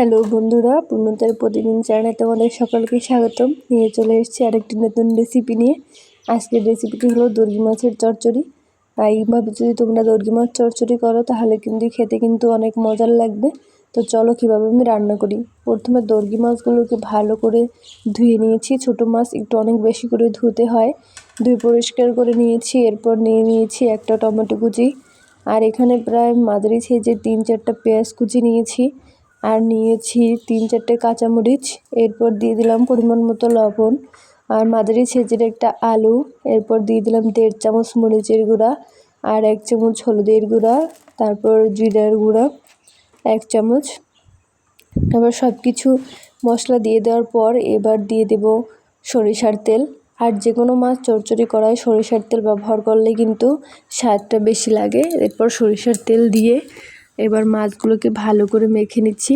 Hello বন্ধুরা, পূর্ণতার প্রতিদিন চ্যানেলে তোমাদের সকলকে স্বাগতম। নিয়ে চলে এসেছি আরেকটি নতুন রেসিপি নিয়ে। আজকের রেসিপিটি হলো দর্গি মাছের চচ্চড়ি। এইভাবে যদি তোমরা দর্গি মাছ চচ্চড়ি করো, তাহলে কিন্তু খেতে কিন্তু অনেক মজার লাগবে। তো চলো কীভাবে আমি রান্না করি? প্রথমে দর্গি মাছগুলোকে ভালো করে ধুয়ে নিয়েছি। ছোটো মাছ একটু অনেক বেশি করে ধুতে হয়। ধুয়ে পরিষ্কার করে নিয়েছি। এরপর নিয়ে নিয়েছি একটা টমেটো কুচি। আর এখানে প্রায় মাঝারি সাইজের তিন চারটা পেঁয়াজ কুচি নিয়েছি। আর নিয়েছি তিন চারটে কাঁচামরিচ, এরপর দিয়ে দিলাম পরিমাণ মতো লবণ আর মাঝারি সেচের একটা আলু, এরপর দিয়ে দিলাম দেড় চামচ মরিচের গুঁড়া আর এক চামচ হলুদের গুঁড়া, তারপর জিরার গুঁড়া, এক চামচ। এবার সব কিছু মশলা দিয়ে দেওয়ার পর এবার দিয়ে দেব সরিষার তেল। আর যে কোনো মাছ চড়চড়ি করায় সরিষার তেল ব্যবহার করলে কিন্তু স্বাদটা বেশি লাগে। এরপর সরিষার তেল দিয়ে এবার মাছগুলোকে ভালো করে মেখে নিচ্ছি।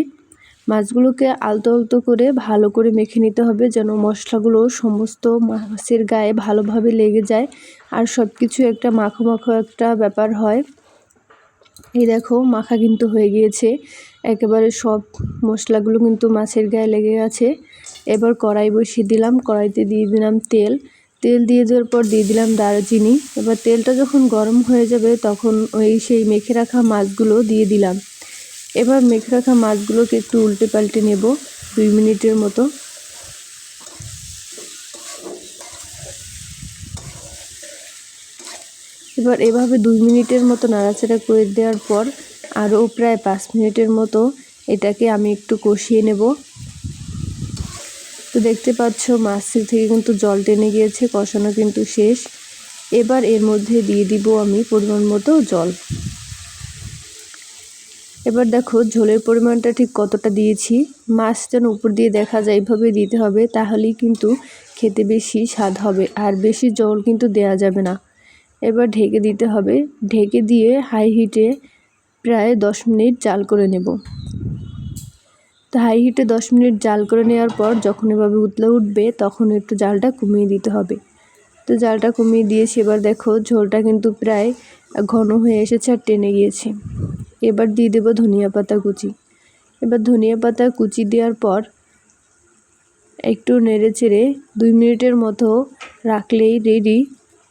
মাছগুলোকে আলতো আলতো করে ভালো করে মেখে নিতে হবে যেন মশলাগুলো সমস্ত মাছের গায়ে ভালোভাবে লেগে যায়। আর সব কিছু একটা মাখো মাখো একটা ব্যাপার হয়। এই দেখো, মাখা কিন্তু হয়ে গিয়েছে। একেবারে সব মশলাগুলো কিন্তু মাছের গায়ে লেগে গেছে। এবার কড়াই বসিয়ে দিলাম। কড়াইতে দিয়ে দিলাম তেল। তেল দিয়ে দেওয়ার পর দিয়ে দিলাম দারচিনি। এবার তেলটা যখন গরম হয়ে যাবে, তখন ওই সেই মেখে রাখা মাছগুলো দিয়ে দিলাম। এবার মেখে রাখা মাছগুলোকে একটু উল্টে পাল্টে নেব দুই মিনিটের মতো। এবার এভাবে দুই মিনিটের মতো নাড়াচাড়া করে দেওয়ার পর আরও প্রায় পাঁচ মিনিটের মতো এটাকে আমি একটু কষিয়ে নেব। তো দেখতে পাচ্ছ মাছের থেকে কিন্তু জল টেনে গিয়েছে, কষানো কিন্তু শেষ। এবার এর মধ্যে দিয়ে দিব আমি পরিমাণ মতো জল। এবার দেখো, ঝোলের পরিমাণটা ঠিক কতটা দিয়েছি। মাছ যেন উপর দিয়ে দেখা যায়, এইভাবে দিতে হবে, তাহলেই কিন্তু খেতে বেশি স্বাদ হবে, আর বেশি জল কিন্তু দেয়া যাবে না। এবার ঢেকে দিতে হবে। ঢেকে দিয়ে হাই হিটে প্রায় দশ মিনিট জাল করে নেব। তো হাই হিটে দশ মিনিট জাল করে নেওয়ার পর যখন এভাবে উতলে উঠবে, তখন একটু জালটা কমিয়ে দিতে হবে। তো জালটা কমিয়ে দিয়েছি এবার দেখো ঝোলটা কিন্তু প্রায় ঘন হয়ে এসেছে আর টেনে গিয়েছে। এবার দিয়ে দেবো ধনিয়া পাতা কুচি। এবার ধনিয়া পাতা কুচি দেওয়ার পর একটু নেড়ে চেড়ে দুই মিনিটের মতো রাখলেই রেডি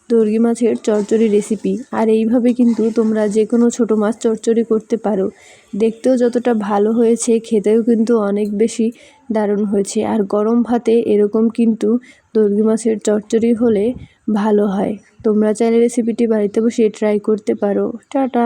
দর্গি মাছের চচ্চড়ি রেসিপি আর এইভাবে কিন্তু তোমরা যে কোনো ছোটো মাছ চচ্চড়ি করতে পারো। দেখতেও যতটা ভালো হয়েছে, খেতেও কিন্তু অনেক বেশি দারুণ হয়েছে। আর গরম ভাতে এরকম কিন্তু দর্গি মাছের চচ্চড়ি হলে ভালো হয়। তোমরা চাইলে রেসিপিটি বাড়িতে বসে ট্রাই করতে পারো। টাটা!